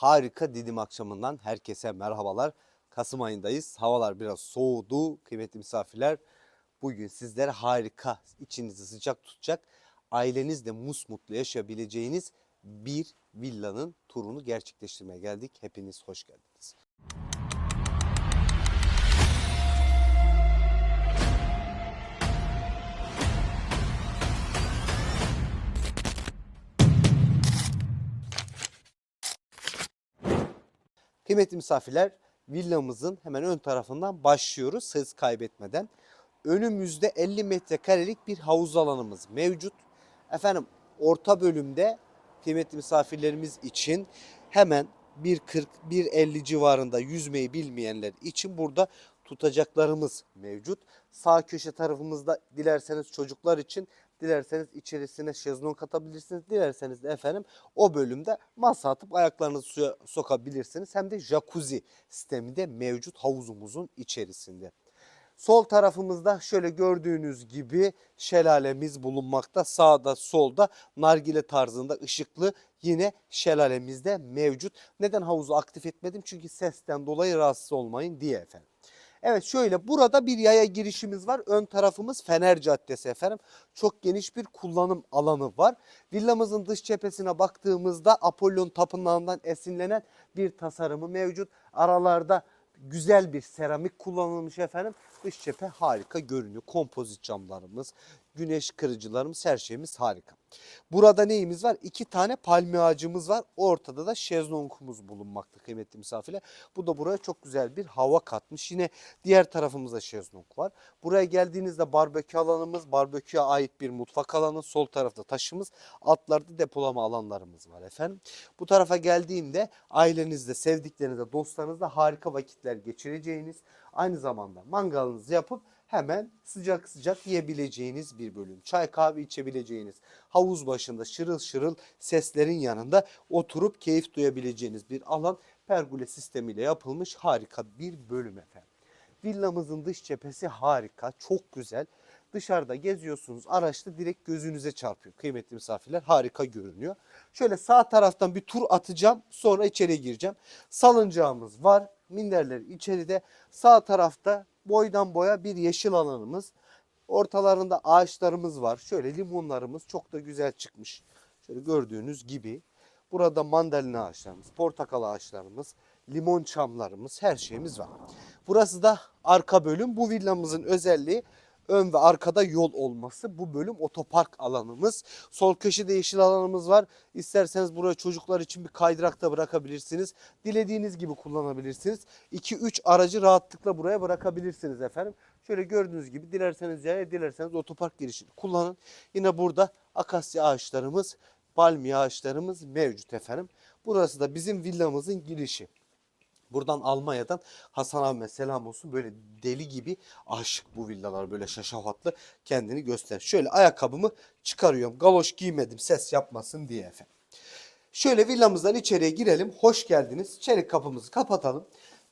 Harika Didim akşamından herkese merhabalar. Kasım ayındayız. Havalar biraz soğudu. Kıymetli misafirler, bugün sizlere harika, içinizi sıcak tutacak, ailenizle musmutlu yaşayabileceğiniz bir villanın turunu gerçekleştirmeye geldik. Hepiniz hoş geldiniz. Kıymetli misafirler, villamızın hemen ön tarafından başlıyoruz hız kaybetmeden. Önümüzde 50 metrekarelik bir havuz alanımız mevcut. Efendim orta bölümde kıymetli misafirlerimiz için hemen 1.40-1.50 civarında yüzmeyi bilmeyenler için burada tutacaklarımız mevcut. Sağ köşe tarafımızda dilerseniz çocuklar için, dilerseniz içerisine şezlong katabilirsiniz. Dilerseniz de efendim o bölümde masa atıp ayaklarınızı suya sokabilirsiniz. Hem de jacuzzi sistemi de mevcut havuzumuzun içerisinde. Sol tarafımızda şöyle gördüğünüz gibi şelalemiz bulunmakta. Sağda solda nargile tarzında ışıklı yine şelalemizde mevcut. Neden havuzu aktif etmedim? Çünkü sesten dolayı rahatsız olmayın diye efendim. Evet şöyle burada bir yaya girişimiz var. Ön tarafımız Fener Caddesi efendim. Çok geniş bir kullanım alanı var. Villamızın dış cephesine baktığımızda Apollon tapınağından esinlenen bir tasarımı mevcut. Aralarda güzel bir seramik kullanılmış efendim. Dış cephe harika görünüyor. Kompozit camlarımız, güneş kırıcılarımız her şeyimiz harika. Burada neyimiz var? İki tane palmiye ağacımız var. Ortada da şezlongumuz bulunmakta kıymetli misafirler. Bu da buraya çok güzel bir hava katmış. Yine diğer tarafımızda şezlong var. Buraya geldiğinizde barbekü alanımız, barbeküye ait bir mutfak alanı, sol tarafta taşımız, altlarda depolama alanlarımız var efendim. Bu tarafa geldiğimde ailenizle, sevdiklerinizle, dostlarınızla harika vakitler geçireceğiniz, aynı zamanda mangalınızı yapıp hemen sıcak sıcak yiyebileceğiniz bir bölüm. Çay kahve içebileceğiniz, havuz başında şırıl şırıl seslerin yanında oturup keyif duyabileceğiniz bir alan. Pergole sistemiyle yapılmış harika bir bölüm efendim. Villamızın dış cephesi harika, çok güzel. Dışarıda geziyorsunuz, araçta direkt gözünüze çarpıyor. Kıymetli misafirler harika görünüyor. Şöyle sağ taraftan bir tur atacağım, sonra içeri gireceğim. Salıncağımız var, minderler içeride. Sağ tarafta boydan boya bir yeşil alanımız. Ortalarında ağaçlarımız var. Şöyle limonlarımız çok da güzel çıkmış. Şöyle gördüğünüz gibi. Burada mandalina ağaçlarımız, portakal ağaçlarımız, limon çamlarımız, her şeyimiz var. Burası da arka bölüm. Bu villamızın özelliği ön ve arkada yol olması. Bu bölüm otopark alanımız. Sol köşede yeşil alanımız var. İsterseniz buraya çocuklar için bir kaydırak da bırakabilirsiniz. Dilediğiniz gibi kullanabilirsiniz. 2-3 aracı rahatlıkla buraya bırakabilirsiniz efendim. Şöyle gördüğünüz gibi dilerseniz yaya dilerseniz otopark girişini kullanın. Yine burada akasya ağaçlarımız, palmiye ağaçlarımız mevcut efendim. Burası da bizim villamızın girişi. Buradan Almanya'dan Hasan abime selam olsun. Böyle deli gibi aşık bu villalar böyle şaşafatlı kendini göster. Şöyle ayakkabımı çıkarıyorum. Galoş giymedim ses yapmasın diye efendim. Şöyle villamızdan içeriye girelim. Hoş geldiniz. Çelik kapımızı kapatalım.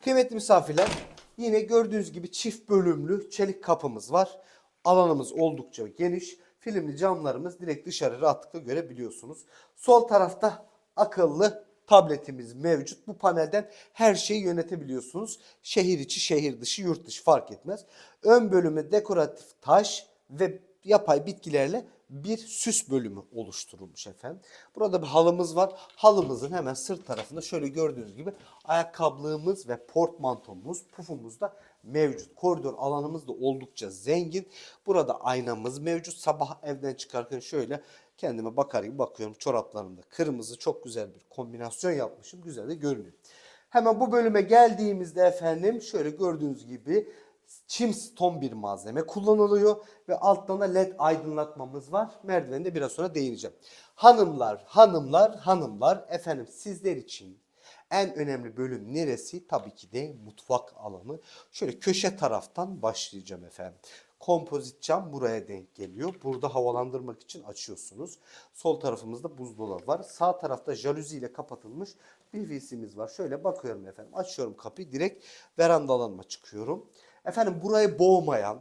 Kıymetli misafirler yine gördüğünüz gibi çift bölümlü çelik kapımız var. Alanımız oldukça geniş. Filmli camlarımız direkt dışarı rahatlıkla görebiliyorsunuz. Sol tarafta akıllı tabletimiz mevcut. Bu panelden her şeyi yönetebiliyorsunuz. Şehir içi, şehir dışı, yurt dışı fark etmez. Ön bölümü dekoratif taş ve yapay bitkilerle bir süs bölümü oluşturulmuş efendim. Burada bir halımız var. Halımızın hemen sırt tarafında şöyle gördüğünüz gibi ayakkabılığımız ve portmantomuz, pufumuz da mevcut. Koridor alanımız da oldukça zengin. Burada aynamız mevcut. Sabah evden çıkarken şöyle kendime bakar gibi bakıyorum çoraplarımda. Kırmızı çok güzel bir kombinasyon yapmışım. Güzel de görünüyor. Hemen bu bölüme geldiğimizde efendim şöyle gördüğünüz gibi Chimstone bir malzeme kullanılıyor ve alttan da led aydınlatmamız var. Merdivende biraz sonra değineceğim. Hanımlar, hanımlar, hanımlar efendim sizler için en önemli bölüm neresi? Tabii ki de mutfak alanı. Şöyle köşe taraftan başlayacağım efendim. Kompozit cam buraya denk geliyor. Burada havalandırmak için açıyorsunuz. Sol tarafımızda buzdolabı var. Sağ tarafta jaluzi ile kapatılmış bir VC'miz var. Şöyle bakıyorum efendim. Açıyorum kapıyı. Direkt veranda alanıma çıkıyorum. Efendim burayı boğmayan,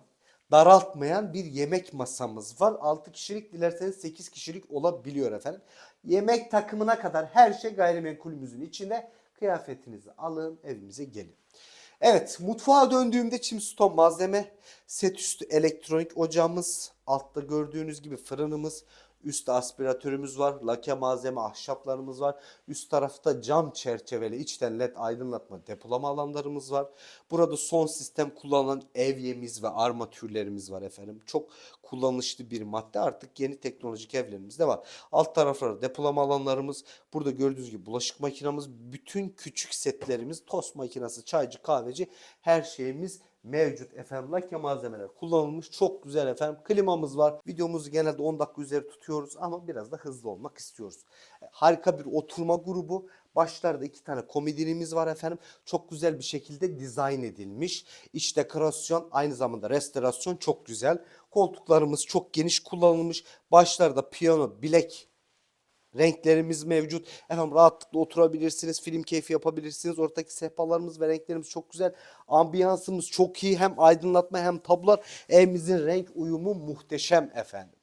daraltmayan bir yemek masamız var. 6 kişilik dilerseniz 8 kişilik olabiliyor efendim. Yemek takımına kadar her şey gayrimenkulümüzün içinde. Kıyafetinizi alın evimize gelin. Evet mutfağa döndüğümde Chimstone malzeme. Set üstü elektronik ocağımız altta gördüğünüz gibi fırınımız üstte aspiratörümüz var lake malzeme ahşaplarımız var. Üst tarafta cam çerçeveli içten led aydınlatma depolama alanlarımız var. Burada son sistem kullanılan evyemiz ve armatürlerimiz var efendim. Çok kullanışlı bir madde. Artık yeni teknolojik evlerimizde var. Alt taraflarda depolama alanlarımız burada gördüğünüz gibi bulaşık makinamız bütün küçük setlerimiz tost makinesi çaycı kahveci her şeyimiz mevcut efendim. Lake malzemeler kullanılmış. Çok güzel efendim. Klimamız var. Videomuzu genelde 10 dakika üzeri tutuyoruz ama biraz da hızlı olmak istiyoruz. E, Harika bir oturma grubu. Başlarda iki tane komodinimiz var efendim. Çok güzel bir şekilde dizayn edilmiş. İç dekorasyon aynı zamanda restorasyon çok güzel. Koltuklarımız çok geniş kullanılmış. Başlarda piyano, bilek Renklerimiz mevcut. Efendim rahatlıkla oturabilirsiniz. Film keyfi yapabilirsiniz. Oradaki sehpalarımız ve renklerimiz çok güzel. Ambiyansımız çok iyi. Hem aydınlatma hem tablolar. Evimizin renk uyumu muhteşem efendim.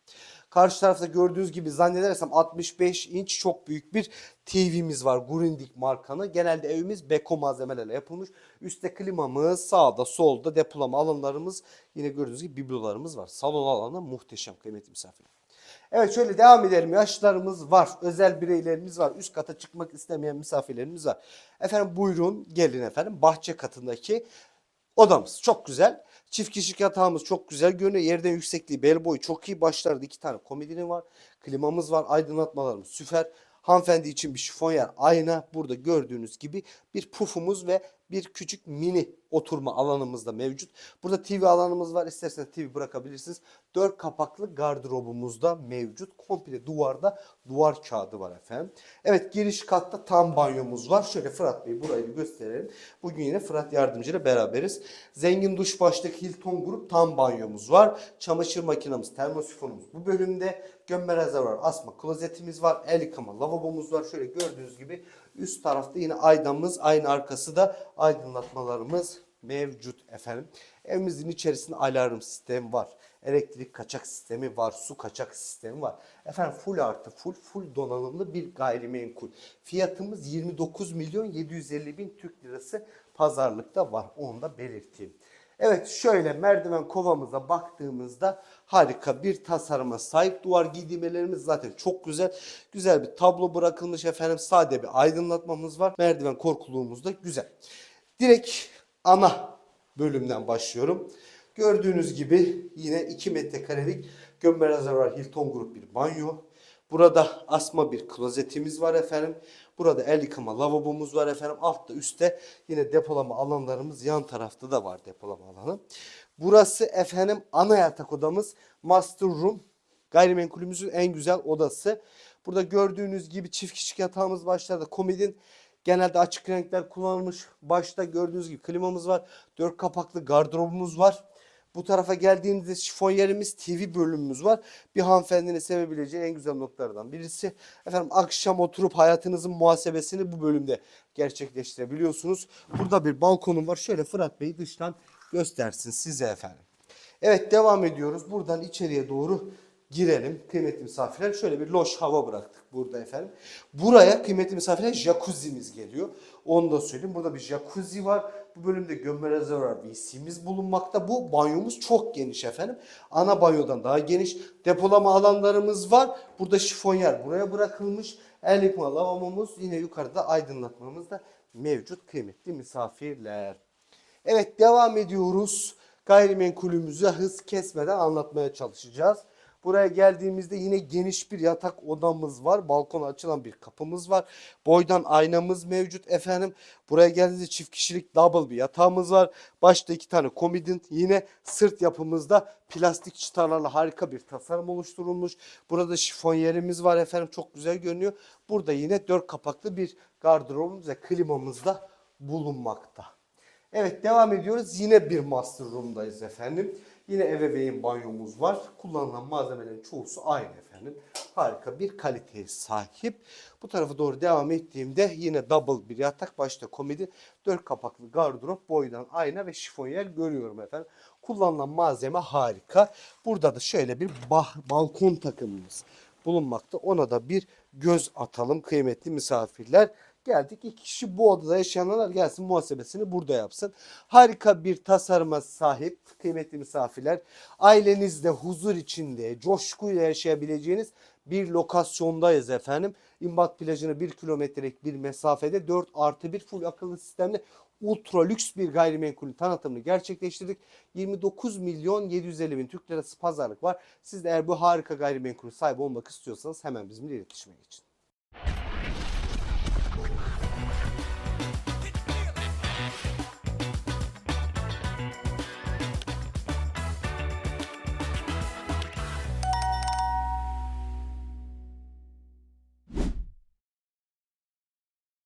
Karşı tarafta gördüğünüz gibi zannedersem 65 inç çok büyük bir TV'miz var. Grundig markanı. Genelde evimiz beko malzemelerle yapılmış. Üstte klimamız, sağda solda depolama alanlarımız. Yine gördüğünüz gibi biblolarımız var. Salon alanı muhteşem kıymetli misafirler. Evet şöyle devam edelim. Yaşlarımız var. Özel bireylerimiz var. Üst kata çıkmak istemeyen misafirlerimiz var. Efendim buyurun gelin efendim. Bahçe katındaki odamız çok güzel. Çift kişilik yatağımız çok güzel görünüyor. Yerden yüksekliği, bel boyu çok iyi. Başlarda iki tane komodini var. Klimamız var. Aydınlatmalarımız süper. Hanımefendi için bir şifonyer ayna. Burada gördüğünüz gibi bir pufumuz ve bir küçük mini oturma alanımız da mevcut. Burada TV alanımız var. İsterseniz TV bırakabilirsiniz. Dört kapaklı gardırobumuz da mevcut. Komple duvarda duvar kağıdı var efendim. Evet giriş katta tam banyomuz var. Şöyle Fırat Bey burayı bir gösterelim. Bugün yine Fırat yardımcı ile beraberiz. Zengin duş başlık Hilton Grup tam banyomuz var. Çamaşır makinamız, termosifonumuz bu bölümde. Gömme rezervuar, asma klozetimiz var. El yıkama lavabomuz var. Şöyle gördüğünüz gibi üst tarafta yine aydamız, aynı arkası da aydınlatmalarımız mevcut efendim. Evimizin içerisinde alarm sistemi var. Elektrik kaçak sistemi var. Su kaçak sistemi var. Efendim full artı full full donanımlı bir gayrimenkul. Fiyatımız 29 milyon 750 bin Türk lirası pazarlıkta var. Onu da belirteyim. Evet şöyle merdiven kovamıza baktığımızda harika bir tasarıma sahip. Duvar giydirmelerimiz zaten çok güzel. Güzel bir tablo bırakılmış efendim. Sade bir aydınlatmamız var. Merdiven korkuluğumuz da güzel. Direkt ana bölümden başlıyorum. Gördüğünüz gibi yine 2 metrekarelik gömme rezervuar Hilton Grup bir banyo. Burada asma bir klozetimiz var efendim. Burada el yıkama lavabomuz var efendim. Altta üstte yine depolama alanlarımız yan tarafta da var depolama alanı. Burası efendim ana yatak odamız master room. Gayrimenkulümüzün en güzel odası. Burada gördüğünüz gibi çift kişilik yatağımız başlarda komodin. Genelde açık renkler kullanılmış. Başta gördüğünüz gibi klimamız var. Dört kapaklı gardırobumuz var. Bu tarafa geldiğimizde şifonyerimiz, TV bölümümüz var. Bir hanımefendinin sevebileceği en güzel noktalardan birisi. Efendim akşam oturup hayatınızın muhasebesini bu bölümde gerçekleştirebiliyorsunuz. Burada bir balkonum var. Şöyle Fırat Bey dıştan göstersin size efendim. Evet devam ediyoruz. Buradan içeriye doğru girelim kıymetli misafirler. Şöyle bir loş hava bıraktık burada efendim. Buraya kıymetli misafirler jacuzzi'miz geliyor. Onu da söyleyeyim. Burada bir jacuzzi var. Bu bölümde gömme rezervuar WC'miz bulunmakta. Bu banyomuz çok geniş efendim. Ana banyodan daha geniş. Depolama alanlarımız var. Burada şifonyer buraya bırakılmış. El yıkama lavabomuz yine yukarıda aydınlatmamız da mevcut kıymetli misafirler. Evet devam ediyoruz. Gayrimenkulümüzü hız kesmeden anlatmaya çalışacağız. Buraya geldiğimizde yine geniş bir yatak odamız var. Balkona açılan bir kapımız var. Boydan aynamız mevcut efendim. Buraya geldiğinizde çift kişilik double bir yatağımız var. Başta iki tane komodin. Yine sırt yapımızda plastik çıtalarla harika bir tasarım oluşturulmuş. Burada şifonyerimiz var efendim. Çok güzel görünüyor. Burada yine dört kapaklı bir gardırobumuz ve klimamız da bulunmakta. Evet devam ediyoruz. Yine bir master room'dayız efendim. Yine ebeveyn banyomuz var. Kullanılan malzemelerin çoğusu aynı efendim. Harika bir kaliteye sahip. Bu tarafa doğru devam ettiğimde yine double bir yatak. Başta komedi, dört kapaklı gardırop, boydan ayna ve şifonyer görüyorum efendim. Kullanılan malzeme harika. Burada da şöyle bir bah, balkon takımımız bulunmakta. Ona da bir göz atalım kıymetli misafirler. Geldik iki kişi bu odada yaşayanlar gelsin muhasebesini burada yapsın. Harika bir tasarıma sahip kıymetli misafirler. Ailenizde huzur içinde coşkuyla yaşayabileceğiniz bir lokasyondayız efendim. İmbat plajına bir kilometrelik bir mesafede 4 artı 1 full akıllı sistemli ultra lüks bir gayrimenkulün tanıtımını gerçekleştirdik. 29 milyon 750 bin Türk lirası pazarlık var. Siz de eğer bu harika gayrimenkulün sahibi olmak istiyorsanız hemen bizimle iletişime geçin.